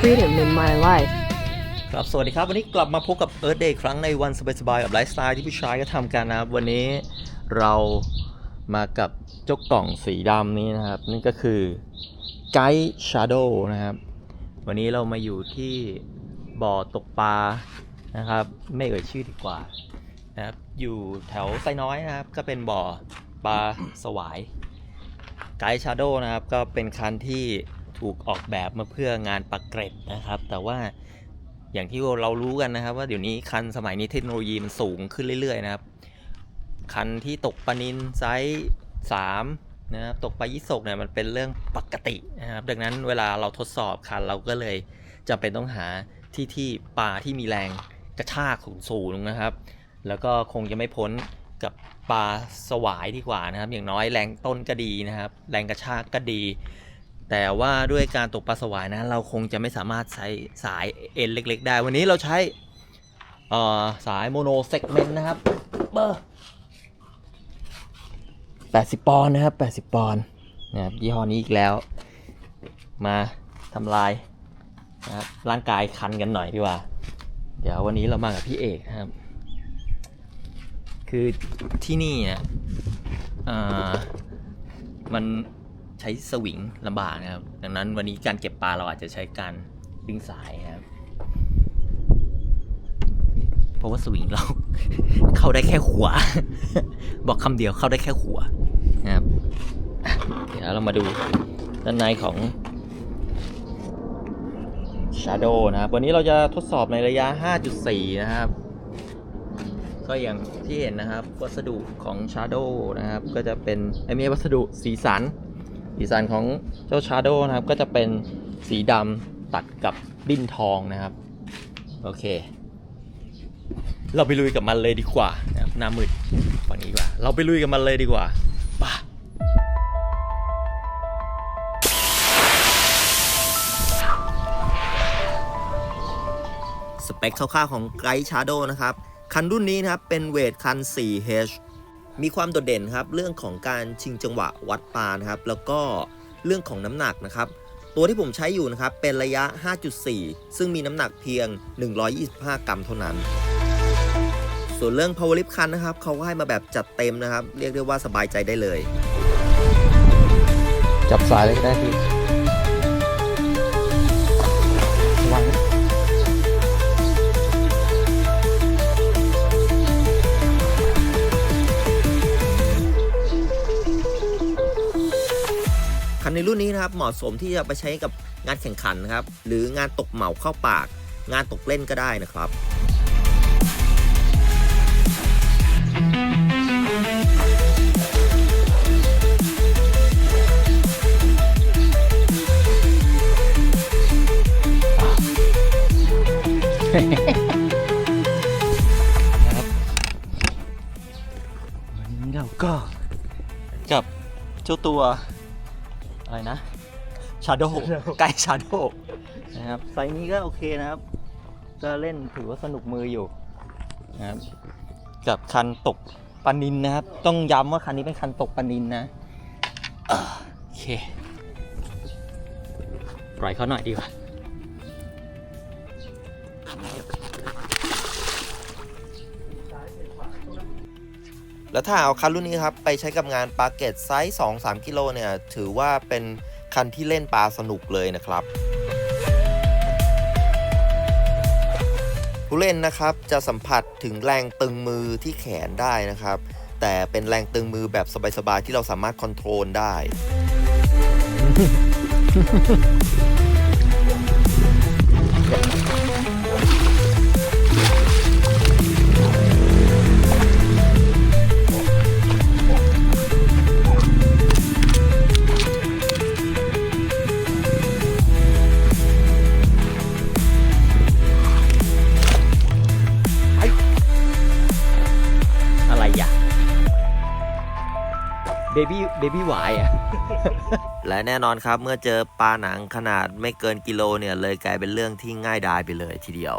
freedom in my life. ครับ สวัสดีครับ วันนี้กลับมาพบกับ Earth Day ครั้งในวันสบายๆกับไลฟ์สไตล์ที่ผู้ชายก็ทำกันนะครับ วันนี้เรามากับเจ้ากล่องสีดำนี้นะครับนั่ก็คือ Guide Shadow นะครับ วันนี้เรามาอยู่ที่บ่อตกปลานะครับ ไม่เอ่ยชื่อดีกว่านะครับ อยู่แถวไซน้อยนะครับ ก็เป็นบ่อปลาสวาย ไกด์ชาโดนะครับ ก็เป็นคันที่ ถูกออกแบบมาเพื่องานปักเกร็ดนะครับ แต่ว่าอย่างที่เรารู้กันนะครับ ว่าเดี๋ยวนี้คันสมัยนี้เทคโนโลยีมันสูงขึ้นเรื่อยๆนะครับ คันที่ตกปลานินไซส์สามนะครับตกปลายี่สกเนี่ยมันเป็นเรื่องปกตินะครับ ดังนั้นเวลาเราทดสอบคันเราก็เลยจำเป็นต้องหาที่ที่ปลาที่มีแรงกระชากสูงๆนะครับ แล้วก็คงจะไม่พ้นกับปลาสวายดีกว่านะครับ อย่างน้อยแรงต้นก็ดีนะครับ แรงกระชากก็ดี แต่ว่าด้วยการตกปลาสวายนะ เราคงจะไม่สามารถใช้สายเอ็นเล็ก ๆ ได้ วันนี้เราใช้ออสายโมโนเซกเมนต์นะครับเบอร์80 ปอนด์นะครับ 80 ปอนด์นะครับยี่ห้อนี้อีกแล้ว มาทำลายนะครับร่างกายคันกันหน่อยดีกว่า เดี๋ยววันนี้เรามากับพี่เอกนะครับ คือที่นี่อะเอ่อมัน ใช้สวิงลำบากนะครับ ดังนั้นวันนี้การเก็บปลาเราอาจจะใช้การดึงสายนะครับเพราะว่าสวิงเรา เข้าได้แค่หัว บอกคำเดียวเข้าได้แค่หัวนะครับเดี๋ยวเรามาดูด้านในของ Shadow นะครับ วันนี้เราจะทดสอบในระยะ 5.4 นะครับ ก็อย่างที่เห็นนะครับ วัสดุของ Shadow นะครับ ก็จะเป็นไอ้ม่ใช่วัสดุสีสัน สีสันของเจ้า Shadow นะครับ ก็จะเป็นสีดำตัดกับดิ้นทองนะครับ โอเค เราไปลุยกับมันเลยดีกว่านะครับหน้ามืดฝั่งนี้ดีกว่า เราไปลุยกับมันเลยดีกว่าไป่ะสเปคคร่าวๆของไกด์ชาร์โดนะครับ คันรุ่นนี้นะครับ เป็นเวทคัน 4H มีความโดดเด่นครับเรื่องของการชิงจังหวะวัดปานครับแล้วก็เรื่องของน้ำหนักนะครับ ตัวที่ผมใช้อยู่นะครับเป็นระยะ 5.4 ซึ่งมีน้ำหนักเพียง 125 กรัมเท่านั้น ส่วนเรื่อง power lift คันนะครับเขาให้มาแบบจัดเต็มนะครับ เรียกได้ว่าสบายใจได้เลย จับสายเลยก็ได้พี่ เหมาะสมที่จะไปใช้กับงานแข่งขันนะครับ หรืองานตกเหมาเข้าปาก งานตกเล่นก็ได้นะครับนะครับวันนี้เราก็กับเจ้าตัว อะไรนะ ชาโดไกชาโดนะครับไซส์นี้ก็โอเคนะครับ ก็เล่นถือว่าสนุกมืออยู่นะครับกับคันตกปลานินนะครับ ต้องย้ำว่าคันนี้เป็นคันตกปลานินนะอ่าโอเคปล่อยเขาหน่อยดีกว่า แล้วถ้าเอาคันรุ่นนี้ครับ ไปใช้กับงานปลาเก็ตไซส์ 2-3 กิโลเนี่ย ถือว่าเป็น คันที่เล่นปลาสนุกเลยนะครับผู้เล่นนะครับจะสัมผัสถึงแรงตึงมือที่แขนได้นะครับ แต่เป็นแรงตึงมือแบบสบายๆที่เราสามารถคอนโทรลได้ เบบี้เบบี้หวายอะ และแน่นอนครับเมื่อเจอปลาหนังขนาดไม่เกินกิโลเนี่ยเลยกลายเป็นเรื่องที่ง่ายดายไปเลยทีเดียว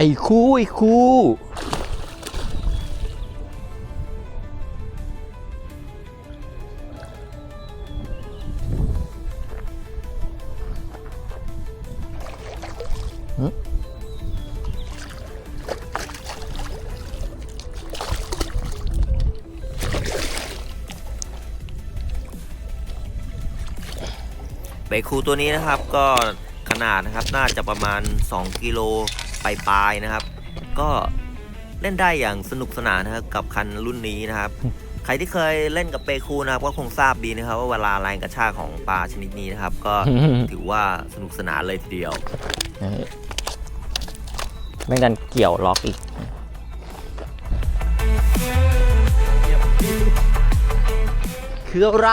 ไอ้คู่ไอ้คู่เบคูตัวนี้นะครับก็ขนาดนะครับน่าจะประมาณ 2 กิโล ปลายๆนะครับ ก็เล่นได้อย่างสนุกสนานนะครับกับคันรุ่นนี้นะครับ ใครที่เคยเล่นกับเปคูนะครับก็คงทราบดีนะครับ ว่าเวลาแรงกระชากของปลาชนิดนี้นะครับ ก็ถือว่าสนุกสนานเลยทีเดียวไม่ดันเกี่ยวล็อกอีกคืออะไร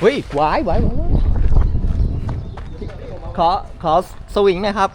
เฮ้ยหวายหวายหวาย ขอขอสวิงหนะครับ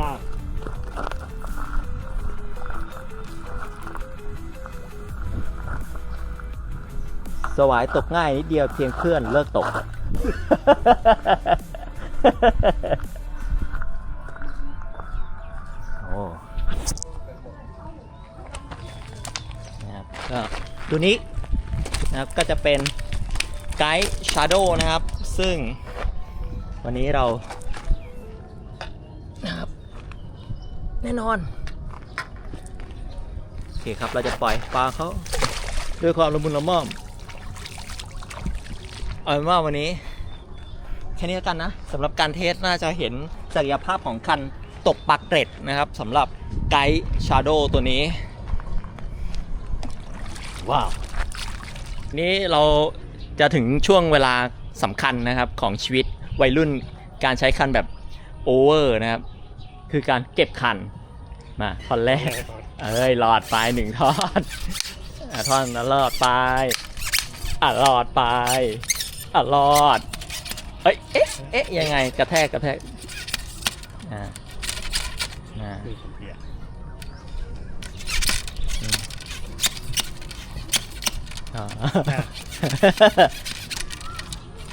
ง่ายสวายตกง่ายนิดเดียวเพียงเคลื่อนเลิกตก โอ้นะครับก็ตัวนี้นะครับก็จะเป็นไกด์ชาร์โดนะครับ ซึ่งวันนี้เรา น่นอน โอเคครับเราจะปล่อยปลาเขาด้วยความละมุนละม่อมเอาเป็นว่าวันนี้ แค่นี้แล้วกันนะสำหรับการเทสน่าจะเห็นศักยภาพของคันตกปลาเกร็ดนะครับสำหรับไกด์ชาโดตัวนี้ ว้าว นี่เราจะถึงช่วงเวลาสำคัญนะครับของชีวิตวัยรุ่นการใช้คันแบบโอเวอร์นะครับ คือการเก็บคัน มาท่อนแรก เอ้ยหลอดไปหนึ่งท่อนอะท่อนนั้นหลอดไปอะหลอดไปอะรอดเอ้ยเอ๊ะเอ๊ะยังไงกระแทกกระแทกอ่าอ่าๆคือผมเพียอ๋อ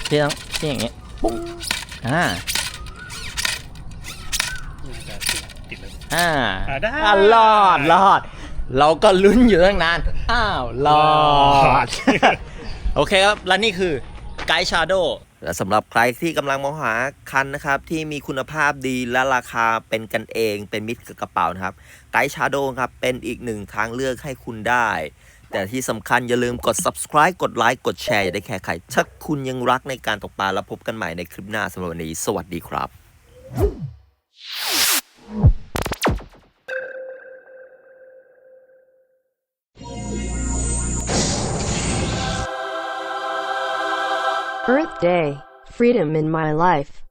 ที่ต้องที่อย่างเงี้ยปุ้งอ่า น่าจะติดเลย อ่าอ่าได้อ่ารอดรอด เราก็ลุ้นอยู่ตั้งนาน อ้าว รอด โอเคครับ และนี่คือไกด์ชาโดและสำหรับใครที่กำลังมองหาคันนะครับ ที่มีคุณภาพดีและราคาเป็นกันเองเป็นมิตรกับกระเป๋านะครับ ไกด์ชาโดครับ เป็นอีกหนึ่งทางเลือกให้คุณได้ แต่ที่สำคัญอย่าลืมกด subscribe กดไลค์กดแชร์อย่าได้แค่ใครถ้าคุณยังรักในการตกปลาแล้วพบกันใหม่ในคลิปหน้าสำหรับวันนี้ สวัสดีครับ Day. Freedom in my life.